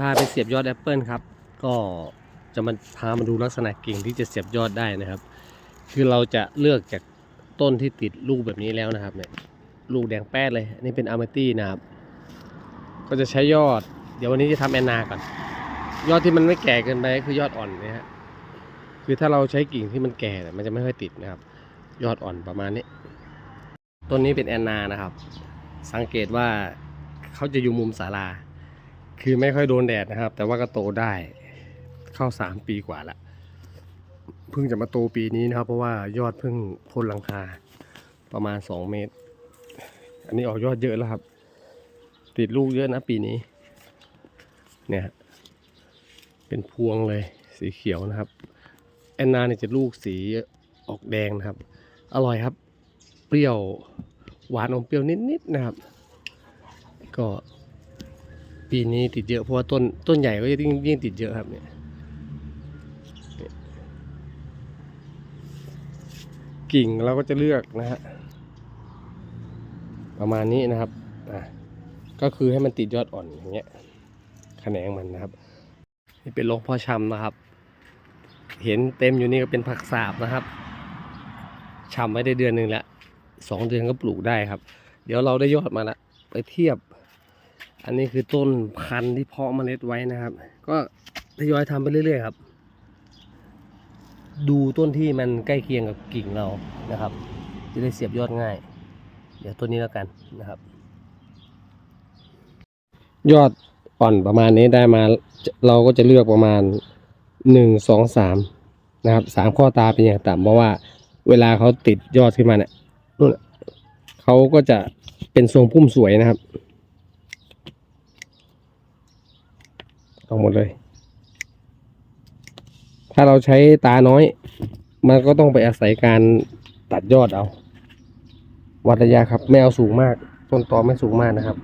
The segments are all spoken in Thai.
พาไปเสียบยอดแอปเปิลครับ ก็จะมาพามาดูลักษณะกิ่งที่จะเสียบยอดได้นะครับ คือเราจะเลือกจากต้นที่ติดลูกแบบนี้แล้วนะครับเนี่ยลูกแดงแป้ดเลยนนี้เป็นอาร์มตี้นะครับ ก็จะใช้ยอด เดี๋ยววันนี้จะทำแอนนาก่อน ยอดที่มันไม่แก่เกินไปคือยอดอ่อนนะฮะคือถ้าเราใช้กิ่งที่มันแก่เนี่ยมันจะไม่ค่อยติดนะครับ ยอดอ่อนประมาณนี้ต้นนี้เป็นแอนนานะครับ สังเกตว่าเขาจะอยู่มุมศาลา คือไม่ค่อยโดนแดดนะครับ แต่ว่าก็โตได้เข้าสามปีกว่าละเพิ่งจะมาโตปีนี้นะครับ เพราะว่ายอดเพิ่งพ้นหลังคาประมาณสองเมตร อันนี้ออกยอดเยอะแล้วครับ ติดลูกเยอะนะปีนี้ เนี่ยเป็นพวงเลยสีเขียวนะครับ แอนนาเนี่ยจะลูกสีออกแดงนะครับ อร่อยครับ เปรี้ยวหวานอมเปรี้ยวนิดๆนะครับ ก็ ปีนี้ติดเยอะเพราะว่าต้นต้นใหญ่ก็จะยิ่งยิ่งติดเยอะครับเนี่ยกิ่งเราก็จะเลือกนะฮะประมาณนี้นะครับอะก็คือให้มันติดยอดอ่อนอย่างเงี้ยแขนงมันนะครับ นี่เป็นโรงพ่อชำนะครับ เห็นเต็มอยู่นี่ก็เป็นผักสาบนะครับชำไว้ได้เดือนหนึ่งแล้วสองเดือนก็ปลูกได้ครับ เดี๋ยวเราได้ยอดมาละไปเทียบ อันนี้คือต้นพันธุ์ที่เพาะเมล็ดไว้นะครับ ก็ทยอยทำไปเรื่อยๆครับ ดูต้นที่มันใกล้เคียงกับกิ่งเรานะครับ จะได้เสียบยอดง่าย เดี๋ยวต้นนี้แล้วกันนะครับ ยอดอ่อนประมาณนี้ได้มา เราก็จะเลือกประมาณหนึ่งสองสามนะครับสามข้อตาเป็นอย่างต่ำเพราะว่าเวลาเขาติดยอดขึ้นมาเนี่ยนู่นน่ะเขาก็จะเป็นทรงพุ่มสวยนะครับ เอาหมดเลย ถ้าเราใช้ตาน้อย มันก็ต้องไปอาศัยการตัดยอดเอาวัดระยะครับไม่เอาสูงมาก ต้นตอไม่สูงมากนะครับ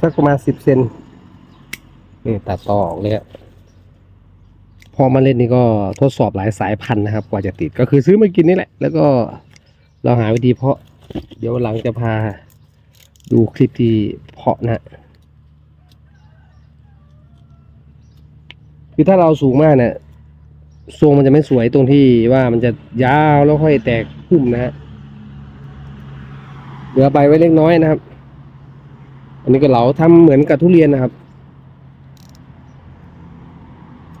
สักประมาณสิบเซนนี่ตัดตอออกเลยพอมาเล่นนี่ก็ทดสอบหลายสายพันธุ์นะครับ กว่าจะติดก็คือซื้อมากินนี่แหละ แล้วก็เราหาวิธีเพาะ เดี๋ยวหลังจะพาดูคลิปที่เพาะนะ คือถ้าเราสูงมากเนี่ยทรงมันจะไม่สวยตรงที่ว่ามันจะยาวแล้วค่อยแตกพุ่มนะฮะเหลือใบไว้เล็กน้อยนะครับ อันนี้ก็เหลาทำเหมือนกับทุเรียนนะครับ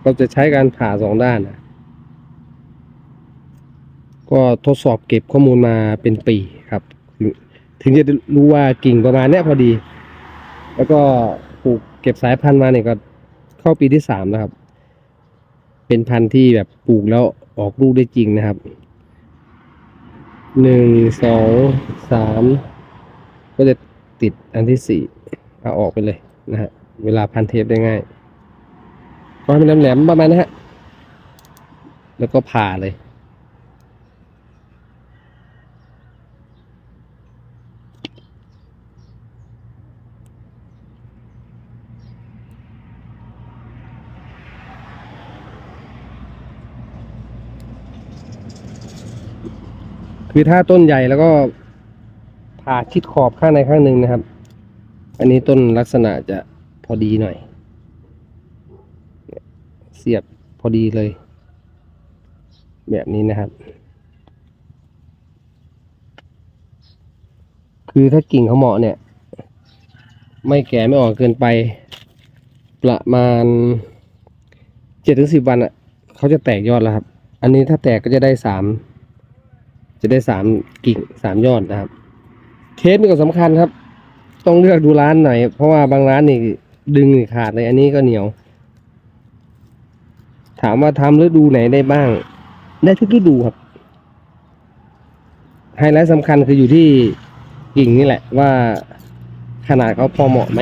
เราจะใช้การผ่าสองด้านนะก็ทดสอบเก็บข้อมูลมาเป็นปีครับถึงถึงจะรู้ว่ากิ่งประมาณเนี้ยพอดี แล้วก็ปลูกเก็บสายพันธุ์มาเนี่ยก็เข้าปีที่สามแล้วครับ เป็นพันธุ์ที่แบบปลูกแล้วออกลูกได้จริงนะครับ หนึ่งสองสามก็จะติดอันที่สี่เอาออกไปเลยนะฮะ เวลาพันเทปได้ง่ายก็ให้มันแหลมๆประมาณนะฮะ แล้วก็ผ่าเลย คือถ้าต้นใหญ่แล้วก็ผ่าชิดขอบข้างในข้างหนึ่งนะครับ อันนี้ต้นลักษณะจะพอดีหน่อยเนี่ยเสียบพอดีเลย แบบนี้นะครับ คือถ้ากิ่งเขาเหมาะเนี่ย ไม่แก่ไม่อ่อนเกินไป ประมาณเจ็ดถึงสิบวันอะเขาจะแตกยอดแล้วครับ อันนี้ถ้าแตกก็จะได้สาม จะได้สามกิ่งสามยอดนะครับเทปนี่ก็สำคัญครับ ต้องเลือกดูร้านไหนเพราะว่าบางร้านนี่ดึงขาดเลยอันนี้ก็เหนียว ถามว่าทำฤดูไหนได้บ้าง ได้ทุกฤดูครับไฮไลท์สำคัญคืออยู่ที่กิ่งนี่แหละว่าขนาดเขาพอเหมาะไหม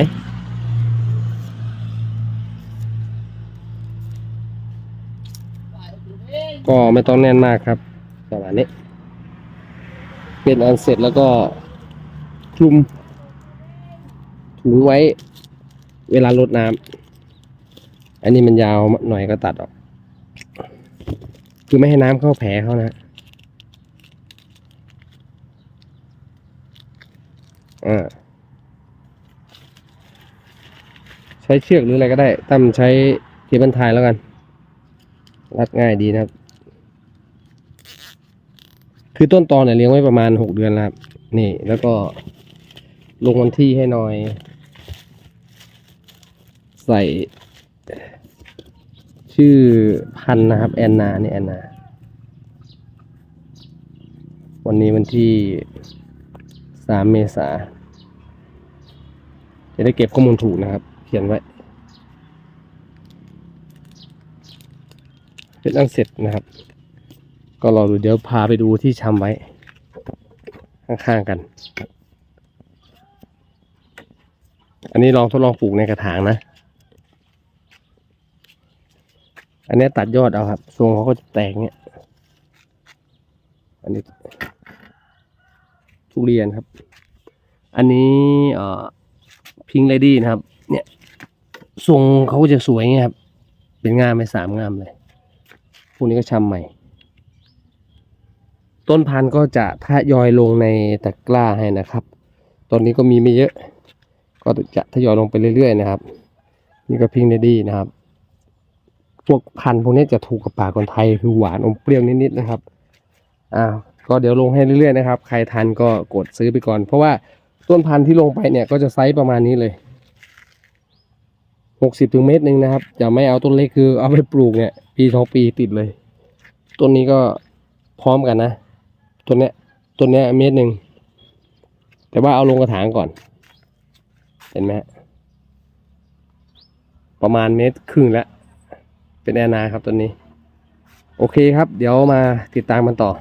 ก็ไม่ต้องแน่นมากครับประมาณนี้ เป็นอันเสร็จแล้วก็คลุมถุงไว้เวลาลดน้ำอันนี้มันยาวหน่อยก็ตัดออก คือไม่ให้น้ำเข้าแผลเขานะอ่าใช้เชือกหรืออะไรก็ได้ตั้มใช้เคเบิลไทยแล้วกัน รัดง่ายดีนะครับ คือต้นตอนเนี่ยเลี้ยงไว้ประมาณหกเดือนแล้วครับนี่แล้วก็ลงวันที่ให้หน่อย ใส่ ชื่อพันนะครับแอนนาเนี่แอนนาวันนี้วันที่สามเมษาจะได้เก็บข้อมูลถูกนะครับ เขียนไว้ เป็นอังเสร็จนะครับ ก็รอดูเดี๋ยวพาไปดูที่ชำไว้ ข้างๆกัน อันนี้ลองทดลองปลูกในกระถางนะ อันนี้ตัดยอดเอาครับทรงเขาก็จะแตกเนี้ยอันนี้ทุเรียนครับ อันนี้เอ่อพิงเลดี้นะครับ เนี่ยทรงเขาก็จะสวยเงี้ยครับ เป็นงามไปสามงามเลย พวกนี้ก็ชำใหม่ ต้นพันธุ์ก็จะทยอยลงในตะกร้าให้นะครับ ตอนนี้ก็มีไม่เยอะ ก็จะทยอยลงไปเรื่อยๆนะครับ นี่ก็พิงเลดี้นะครับ พวกพันธุ์พวกนี้จะถูกกับปากคนไทยคือหวานอมเปรี้ยวนิดๆนะครับ อ่า ก็เดี๋ยวลงให้เรื่อยๆนะครับ ใครทันก็กดซื้อไปก่อน เพราะว่าต้นพันธุ์ที่ลงไปเนี่ยก็จะไซส์ประมาณนี้เลยหกสิบถึงเมตรหนึ่งนะครับอย่าไม่เอาต้นเล็กคือเอาไปปลูกเนี่ย ปีสองปีติดเลย ต้นนี้ก็พร้อมกันนะ ตัวเนี้ยตัวเนี้ยเมตรหนึ่งแต่ว่าเอาลงกระถางก่อน เห็นไหมประมาณเมตรครึ่งแล้วเป็นแอนนาครับตัวนี้ โอเคครับ เดี๋ยวมาติดตามมันต่อ